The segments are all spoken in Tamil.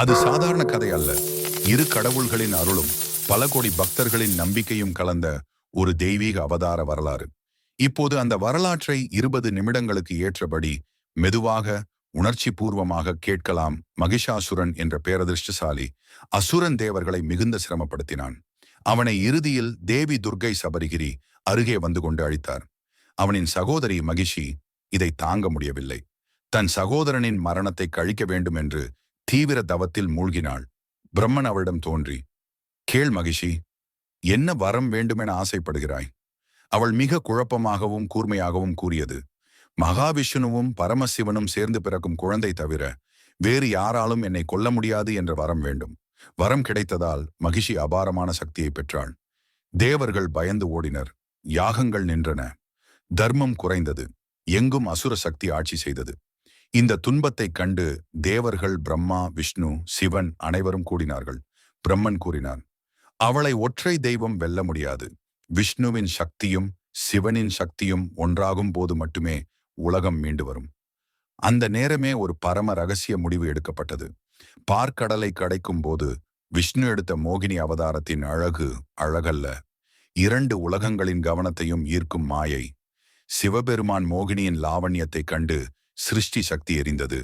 அது சாதாரண கதை அல்ல. இரு கடவுள்களின் அருளும் பல கோடி பக்தர்களின் நம்பிக்கையும் கலந்த ஒரு தெய்வீக அவதார வரலாறு. இப்போது அந்த வரலாற்றை இருபது நிமிடங்களுக்கு ஏற்றபடி மெதுவாக உணர்ச்சி பூர்வமாக கேட்கலாம் மகிஷாசுரன் என்ற பேரதிர்ஷ்டசாலி அசுரன் தேவர்களை மிகுந்த சிரமப்படுத்தினான். அவனை இறுதியில் தேவி துர்கை சபரிகிரி அருகே வந்து கொண்டு அழித்தார். அவனின் சகோதரி மகிஷி இதை தாங்க முடியவில்லை. தன் சகோதரனின் மரணத்தை கழிக்க வேண்டும் என்று தீவிர தவத்தில் மூழ்கினாள். பிரம்மன் அவளிடம் தோன்றி கேள் மகிஷி என்ன வரம் வேண்டுமென ஆசைப்படுகிறாய்? அவள் மிக குழப்பமாகவும் கூர்மையாகவும் கூறியது மகாவிஷ்ணுவும் பரமசிவனும் சேர்ந்து பிறக்கும் குழந்தை தவிர வேறு யாராலும் என்னை கொல்ல முடியாது என்ற வரம் வேண்டும். வரம் கிடைத்ததால் மகிஷி அபாரமான சக்தியை பெற்றாள். தேவர்கள் பயந்து ஓடினர். யாகங்கள் நின்றன. தர்மம் குறைந்தது. எங்கும் அசுர சக்தி ஆட்சி செய்தது. இந்த துன்பத்தைக் கண்டு தேவர்கள் பிரம்மா விஷ்ணு சிவன் அனைவரும் கூடினார்கள். பிரம்மன் கூறினான் அவளை ஒற்றை தெய்வம் வெல்ல முடியாது. விஷ்ணுவின் சக்தியும் சிவனின் சக்தியும் ஒன்றாகும் போது மட்டுமே உலகம் மீண்டு வரும். அந்த நேரமே ஒரு பரம ரகசிய முடிவு எடுக்கப்பட்டது. பார்க்கடலை கடைக்கும் போது விஷ்ணு எடுத்த மோகினி அவதாரத்தின் அழகு அழகல்ல. இரண்டு உலகங்களின் கவனத்தையும் ஈர்க்கும் மாயை. சிவபெருமான் மோகினியின் லாவண்யத்தைக் கண்டு சிருஷ்டி சக்தி எரிந்தது.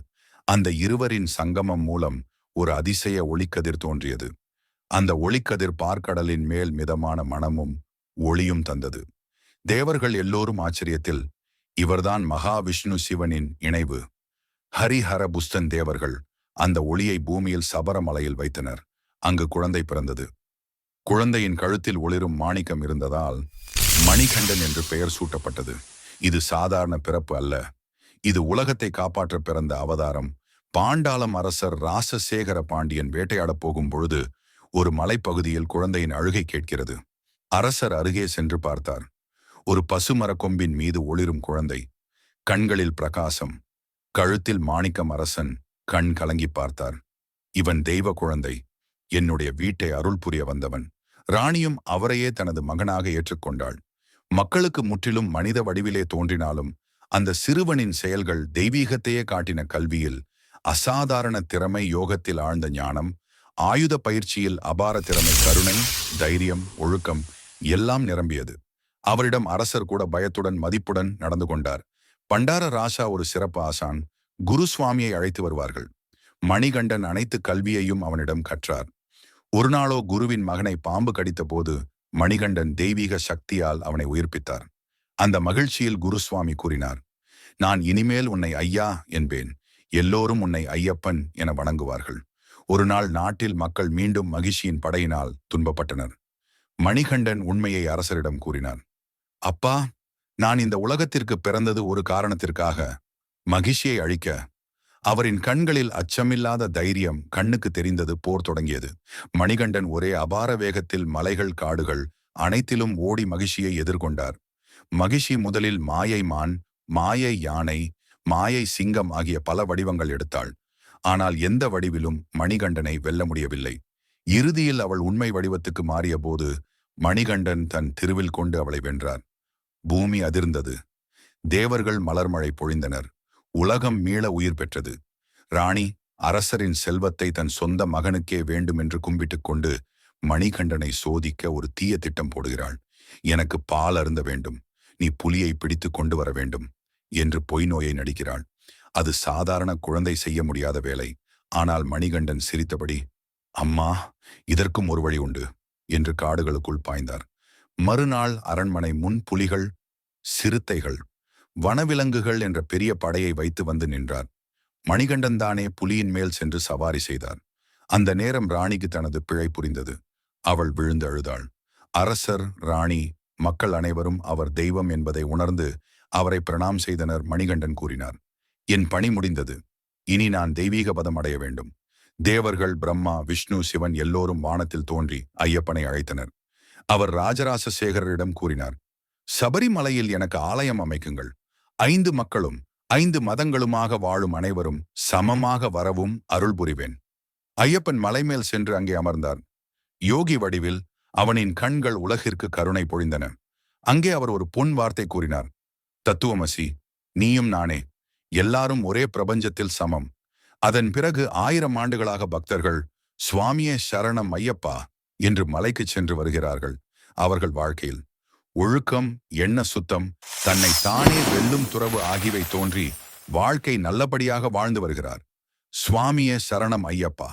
அந்த இருவரின் சங்கமம் மூலம் ஒரு அதிசய ஒளிக்கதிர் தோன்றியது. அந்த ஒளிக்கதிர் பார்க்கடலின் மேல் மிதமான மனமும் ஒளியும் தந்தது. தேவர்கள் எல்லோரும் ஆச்சரியத்தில் இவர்தான் மகாவிஷ்ணு சிவனின் இணைவு. ஹரிஹர புஸ்தன் தேவர்கள் அந்த ஒளியை பூமியில் சபரமலையில் வைத்தனர். அங்கு குழந்தை பிறந்தது. குழந்தையின் கழுத்தில் ஒளிரும் மாணிக்கம் இருந்ததால் மணிகண்டன் என்று பெயர் சூட்டப்பட்டது. இது சாதாரண பிறப்பு அல்ல. இது உலகத்தை காப்பாற்ற பிறந்த அவதாரம். பாண்டாளம் அரசர் ராசசேகர பாண்டியன் வேட்டையாடப் போகும் பொழுது ஒரு மலைப்பகுதியில் குழந்தையின் அழுகை கேட்கிறது. அரசர் அருகே சென்று பார்த்தார். ஒரு பசுமர கொம்பின் மீது ஒளிரும் குழந்தை. கண்களில் பிரகாசம். கழுத்தில் மாணிக்கம் அரசன் கண் கலங்கி பார்த்தார். இவன் தெய்வ குழந்தை. என்னுடைய வீட்டை அருள் புரிய வந்தவன். ராணியும் அவரையே தனது மகனாக ஏற்றுக்கொண்டாள். மக்களுக்கு முற்றிலும் மனித வடிவிலே தோன்றினாலும் அந்த சிறுவனின் செயல்கள் தெய்வீகத்தையே காட்டின கல்வியில் அசாதாரண திறமை யோகத்தில் ஆழ்ந்த ஞானம் ஆயுத பயிற்சியில் அபார திறமை கருணை தைரியம் ஒழுக்கம் எல்லாம் நிரம்பியது. அவரிடம் அரசர் கூட பயத்துடன் மதிப்புடன் நடந்து கொண்டார். பண்டார ராசா ஒரு சிறப்பு ஆசான் குருசுவாமியை அழைத்து வருவார்கள். மணிகண்டன் அனைத்து கல்வியையும் அவனிடம் கற்றார். ஒரு நாளோ குருவின் மகனை பாம்பு கடித்த போது மணிகண்டன் தெய்வீக சக்தியால் அவனை உயிர்ப்பித்தார். அந்த மகிழ்ச்சியில் குருசுவாமி கூறினார் நான் இனிமேல் உன்னை ஐயா என்பேன். எல்லோரும் உன்னை ஐயப்பன் என வணங்குவார்கள். ஒரு நாள் நாட்டில் மக்கள் மீண்டும் மகிழ்ச்சியின் படையினால் துன்பப்பட்டனர். மணிகண்டன் உண்மையை அரசரிடம் கூறினார் அப்பா நான் இந்த உலகத்திற்கு பிறந்தது ஒரு காரணத்திற்காக மகிழ்ச்சியை அழிக்க அவரின் கண்களில் அச்சமில்லாத தைரியம் கண்ணுக்கு தெரிந்தது போர் தொடங்கியது. மணிகண்டன் ஒரே அபார வேகத்தில் மலைகள் காடுகள் அனைத்திலும் ஓடி மகிழ்ச்சியை எதிர்கொண்டார். மகிஷி முதலில் மாயை மான் மாயை யானை மாயை சிங்கம் ஆகிய பல வடிவங்கள் எடுத்தாள். ஆனால் எந்த வடிவிலும் மணிகண்டனை வெல்ல முடியவில்லை. இறுதியில் அவள் உண்மை வடிவத்துக்கு மாறிய போது மணிகண்டன் தன் திருவில் கொண்டு அவளை வென்றார். பூமி அதிர்ந்தது. தேவர்கள் மலர்மழை பொழிந்தனர். உலகம் மீள உயிர் பெற்றது. ராணி அரசரின் செல்வத்தை தன் சொந்த மகனுக்கே வேண்டுமென்று கும்பிட்டுக் கொண்டு மணிகண்டனை சோதிக்க ஒரு தீய திட்டம் போடுகிறாள். எனக்கு பால் அருந்த வேண்டும். நீ புலியை பிடித்து கொண்டு வர வேண்டும் என்று பொய் நோயை நடிக்கிறாள். அது சாதாரண குழந்தை செய்ய முடியாத வேலை. ஆனால் மணிகண்டன் சிரித்தபடி அம்மா இதற்கும் ஒரு வழி உண்டு என்று காடுகளுக்குள் பாய்ந்தார். மறுநாள் அரண்மனை முன் புலிகள் சிறுத்தைகள் வனவிலங்குகள் என்ற பெரிய படையை வைத்து வந்து நின்றார். மணிகண்டன் தானே புலியின் மேல் சென்று சவாரி செய்தார். அந்த நேரம் ராணிக்கு தனது பிழை புரிந்தது. அவள் விழுந்து அழுதாள். அரசர் ராணி மக்கள் அனைவரும் அவர் தெய்வம் என்பதை உணர்ந்து அவரை பிரணாம் செய்தனர் மணிகண்டன் கூறினார். என் பணி முடிந்தது. இனி நான் தெய்வீக பதம் அடைய வேண்டும். தேவர்கள் பிரம்மா விஷ்ணு சிவன் எல்லோரும் வானத்தில் தோன்றி ஐயப்பனை அழைத்தனர். அவர் ராஜராச சேகரரிடம் கூறினார் சபரிமலையில் எனக்கு ஆலயம் அமைக்குங்கள். ஐந்து மக்களும் ஐந்து மதங்களுமாக வாழும் அனைவரும் சமமாக வரவும் அருள் புரிவேன். ஐயப்பன் மலைமேல் சென்று அங்கே அமர்ந்தார். யோகி வடிவில் அவனின் கண்கள் உலகிற்கு கருணை பொழிந்தன. அங்கே அவர் ஒரு பொன் வார்த்தை கூறினார். தத்துவமசி நீயும் நானே எல்லாரும் ஒரே பிரபஞ்சத்தில் சமம். அதன் பிறகு ஆயிரம் ஆண்டுகளாக பக்தர்கள் சுவாமியே சரணம் ஐயப்பா என்று மலைக்கு சென்று வருகிறார்கள். அவர்கள் வாழ்க்கையில் ஒழுக்கம் எண்ண சுத்தம் தன்னை தானே வெல்லும் துறவு ஆகியவை தோன்றி வாழ்க்கை நல்லபடியாக வாழ்ந்து வருகிறார். சுவாமியே சரணம் ஐயப்பா.